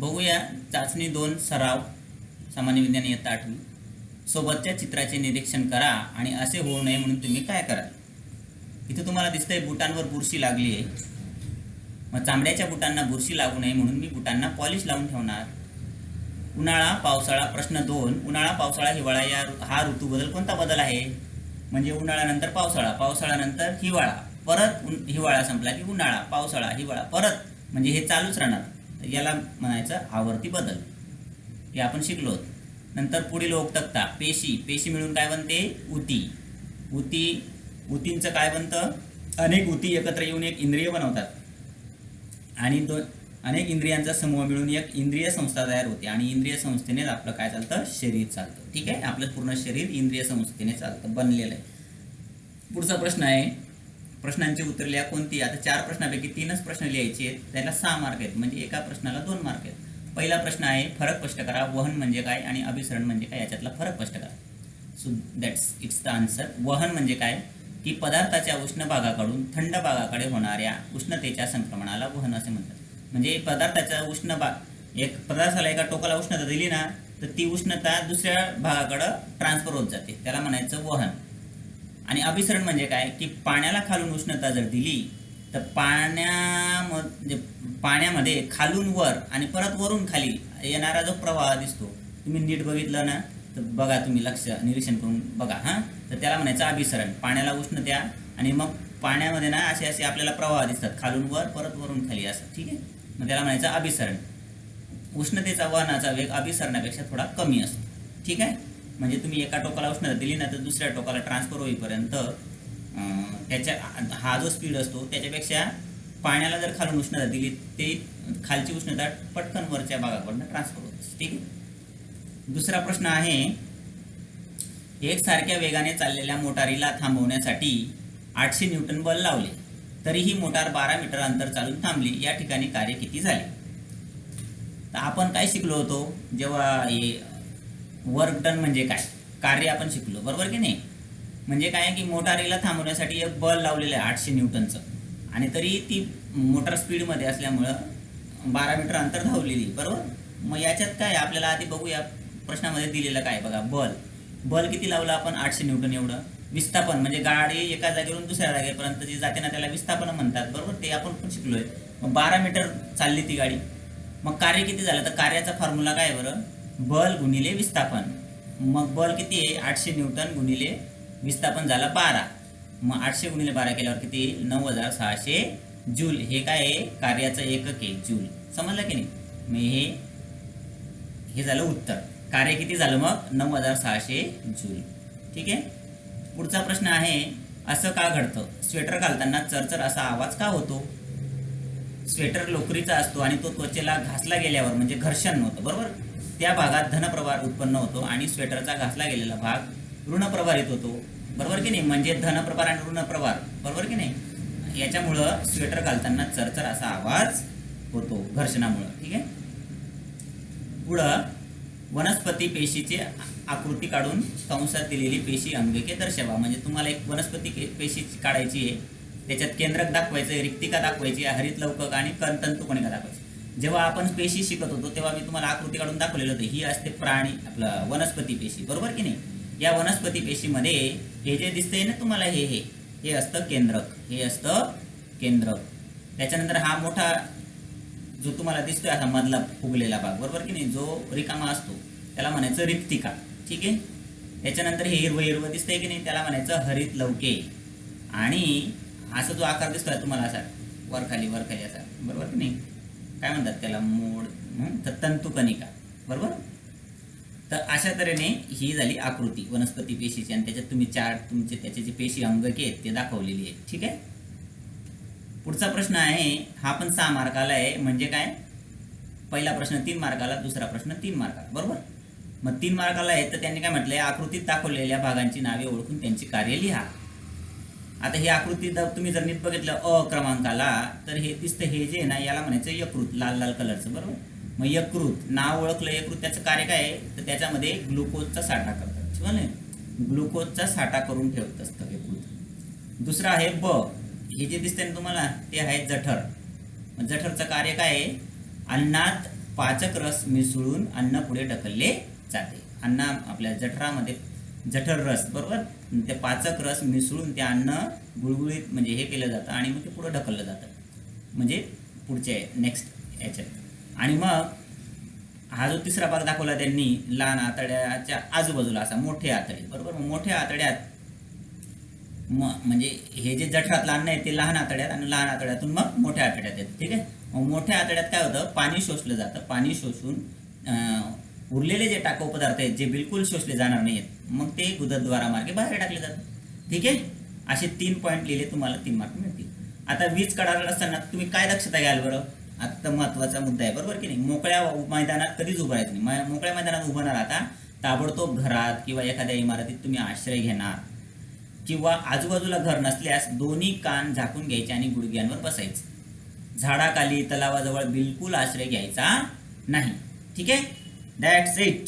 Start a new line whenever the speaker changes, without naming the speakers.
बघूया चाचणी दोन सराव सामान्य विज्ञान इयत्ता आठवी. सोबतच्या चित्राचे निरीक्षण करा आणि असे होऊ नये म्हणून तुम्ही काय कराल? इथं तुम्हाला दिसतंय बुटांवर बुरशी लागली आहे मग चांबड्याच्या बुटांना बुरशी लागू नये म्हणून मी बुटांना पॉलिश लावून ठेवणार. उन्हाळा पावसाळा प्रश्न दोन. उन्हाळा पावसाळा हिवाळा या हा ऋतू बदल कोणता बदल आहे? म्हणजे उन्हाळ्यानंतर पावसाळा पावसाळ्यानंतर हिवाळा. परत हिवाळा संपला की उन्हाळा पावसाळा हिवाळा. परत म्हणजे हे चालूच राहणार. तर याला म्हणायचं आवर्ती बदल. हे आपण शिकलो. नंतर पुढील ओक्तकता पेशी. पेशी मिळून काय बनते? उती उती उतींचं काय बनतं? अनेक उती एकत्र येऊन एक इंद्रिय बनवतात. आणि दोन अनेक इंद्रियांचा समूह मिळून एक इंद्रिय संस्था तयार होते. आणि इंद्रिय संस्थेनेच आपलं काय चालतं? शरीर चालतं. ठीक आहे? आपलं पूर्ण शरीर इंद्रिय संस्थेने चालतं बनलेलं आहे. पुढचा प्रश्न आहे प्रश्नांची उत्तर लिहा कोणती? आता चार प्रश्नापैकी तीनच प्रश्न लिहायचे आहेत. त्याला सहा मार्क आहेत. म्हणजे एका प्रश्नाला दोन मार्क आहेत. पहिला प्रश्न आहे फरक स्पष्ट करा. वहन म्हणजे काय आणि अभिसरण म्हणजे काय? याच्यातला फरक स्पष्ट करा. So that's it's the answer वहन म्हणजे काय? की पदार्थाच्या उष्ण भागाकडून थंड भागाकडे होणाऱ्या उष्णतेच्या संक्रमणाला वहन असे म्हणतात. म्हणजे पदार्थाच्या उष्ण भाग एक पदार्थाला एका टोकाला उष्णता दिली ना तर ती उष्णता दुसऱ्या भागाकडं ट्रान्सफर होत जाते. त्याला म्हणायचं वहन. आणि अभिसरण म्हणजे काय? की पाण्याला खालून उष्णता जर दिली तर पाण्यामध्ये म्हणजे पाण्यामध्ये खालून वर आणि परत वरून खाली येणारा जो प्रवाह दिसतो तुम्ही नीट बघितलं ना? तर बघा तुम्ही लक्ष निरीक्षण करून बघा हां? तर त्याला म्हणायचं अभिसरण. पाण्याला उष्ण द्या आणि मग पाण्यामध्ये ना असे असे आपल्याला प्रवाह दिसतात खालून वर परत वरून खाली असं ठीक आहे? मग त्याला म्हणायचं अभिसरण. उष्णतेचा वहनाचा वेग अभिसरणापेक्षा थोडा कमी असतो ठीक आहे? म्हणजे तुम्ही एका टोकाला उष्णता दिली ना तर दुसऱ्या टोकाला ट्रान्सफर होईपर्यंत त्याच्या हा जो स्पीड असतो त्याच्यापेक्षा पाण्याला जर खालून उष्णता दिली ते खालची उष्णता पटकन वरच्या भागाकडून ट्रान्सफर होते. ठीक आहे? दुसरा प्रश्न आहे एकसारख्या वेगाने चाललेल्या मोटारीला थांबवण्यासाठी आठशे न्यूटन बल लावले तरीही मोटार बारा मीटर अंतर चालून थांबली. या ठिकाणी कार्य किती झाले? तर आपण काय शिकलो होतो जेव्हा हे वर्क डन म्हणजे काय? कार्य आपण शिकलो बरोबर की नाही? म्हणजे काय की मोटारीला थांबवण्यासाठी एक बल लावलेलं आहे आठशे न्यूटनचं. आणि तरी ती मोटार स्पीडमध्ये असल्यामुळं बारा मीटर अंतर धावलेली बरोबर? मग याच्यात काय आपल्याला आधी बघूया प्रश्नामध्ये दिलेलं काय बघा बल. बल किती लावलं आपण? आठशे न्यूटन एवढं. विस्थापन म्हणजे गाडी एका जागेवरून दुसऱ्या जागेपर्यंत जी जाते ना त्याला विस्थापन म्हणतात बरोबर? ते आपण पण शिकलोय. मग बारा मीटर चालली ती गाडी. मग कार्य किती झालं? तर कार्याचा फॉर्म्युला काय बरं? बल गुणिले विस्थापन. मग बल किती आहे? आठशे न्यूटन गुणिले विस्थापन झाला बारा. मग आठशे गुणिले बारा केल्यावर किती येईल नऊ हजार सहाशे जूल. हे काय आहे? कार्याचं एकक आहे जूल. समजलं की नाही? मग हे हे झालं उत्तर. कार्य किती झालं मग? नऊ हजार सहाशे जूल. ठीक आहे? पुढचा प्रश्न आहे असं का घडतं? स्वेटर घालताना चरचर असा आवाज का होतो? स्वेटर लोकरीचा असतो आणि तो त्वचेला घासला गेल्यावर म्हणजे घर्षण होतं. बरोबर? त्या भागात धनप्रवार उत्पन्न होतो आणि स्वेटरचा घासला गेलेला भाग ऋणप्रभारित होतो. बरोबर की नाही? म्हणजे धनप्रभार आणि ऋणप्रभार बरोबर की नाही? याच्यामुळं स्वेटर घालताना चरचर असा आवाज होतो घर्षणामुळं. ठीक आहे? पुढं वनस्पती पेशीची आकृती काढून कंसात दिलेली पेशी अंगिके दर्शवा. म्हणजे तुम्हाला एक वनस्पती पेशी काढायची आहे. त्याच्यात केंद्रक दाखवायचं रिक्तिका दाखवायची आहे हरित लवकक आणि कणतंतू कणिका दाखवायची जेव्हा आपण पेशी शिकत होतो तेव्हा मी तुम्हाला आकृती काढून दाखवलेलं होतं. ही असते प्राणी आपलं वनस्पती पेशी. बरोबर की नाही? या वनस्पती पेशीमध्ये हे जे दिसतंय ना तुम्हाला हे हे हे असतं केंद्रक. हे असतं केंद्रक. त्याच्यानंतर हा मोठा जो तुम्हाला दिसतोय असा मधला फुगलेला भाग. बरोबर की नाही? जो रिकामा असतो. त्याला म्हणायचं रिक्तिका. ठीक आहे? त्याच्यानंतर हे हिरवं हिरवं दिसतंय की नाही? त्याला म्हणायचं हरित लवके आणि असा जो आकार दिसतोय तुम्हाला असा वरखाली वरखाली असा. बरोबर की नाही? काय म्हणतात त्याला? मोड तर तंतुकणिका बरोबर? तर अशा तऱ्हेने ही झाली आकृती वनस्पती पेशीची. आणि त्याच्यात तुम्ही चार तुमचे त्याचे जे पेशी अंगके आहेत ते दाखवलेली आहेत. ठीक आहे? पुढचा प्रश्न आहे हा पण सहा मार्काला आहे. म्हणजे काय? पहिला प्रश्न तीन मार्काला दुसरा प्रश्न तीन मार्काला. बरोबर? मग तीन मार्काला आहे तर त्यांनी काय म्हटलंय? आकृतीत दाखवलेल्या भागांची नावे ओळखून त्यांची कार्य लिहा. आता ही आकृती जर तुम्ही जर नीट बघितलं अ क्रमांकाला तर हे दिसतं हे जे आहे ना याला म्हणायचं यकृत लाल लाल कलरचं बरोबर? मग यकृत नाव ओळखलं यकृत त्याचं कार्य काय आहे? तर त्याच्यामध्ये ग्लुकोजचा साठा करतात. समजलं ग्लुकोजचा साठा करून ठेवत असतं यकृत. दुसरं आहे ब. हे जे दिसते ना तुम्हाला ते आहे जठर. जठरचं कार्य काय आहे? अन्नात पाचक रस मिसळून अन्न पुढे ढकलले जाते. अन्न आपल्या जठरामध्ये जठर रस बरोबर? ते पाचक रस मिसळून ते अन्न गुळगुळीत म्हणजे हे केलं जातं आणि मग ते पुढं ढकललं जातं. म्हणजे पुढच्या नेक्स्ट याच्यात. आणि मग हा जो तिसरा भाग दाखवला त्यांनी लहान आतड्याच्या आजूबाजूला असा मोठे आतडे. बरोबर? मग मोठ्या आतड्यात म म्हणजे हे जे जठरातलं अन्न आहे ते लहान आतड्यात आणि लहान आतड्यातून मग मोठ्या आतड्यात येतं. ठीक आहे? मग मोठ्या आतड्यात काय होतं? पाणी शोषलं जातं. पाणी शोषून उरलेले जे टाकाऊ पदार्थ आहेत जे बिलकुल शोषले जाणार नाही आहेत मग ते गुदद्वारामार्गे बाहेर टाकले जातात. ठीक आहे? असे तीन पॉईंट लिहिले तुम्हाला तीन मार्क मिळतील. आता वीज काढायला असताना तुम्ही काय दक्षता घ्याल बरं? आता महत्त्वाचा मुद्दा आहे बरोबर की नाही? मोकळ्या मैदानात कधीच उभं राहायचं नाही. मोकळ्या मैदानात उभं न राहता ताबडतोब घरात किंवा एखाद्या इमारतीत तुम्ही आश्रय घेणार. किंवा आजूबाजूला घर नसल्यास दोन्ही कान झाकून घ्यायचे आणि गुडघ्यांवर बसायचं. झाडाखाली तलावाजवळ बिलकुल आश्रय घ्यायचा नाही. ठीक आहे? That's it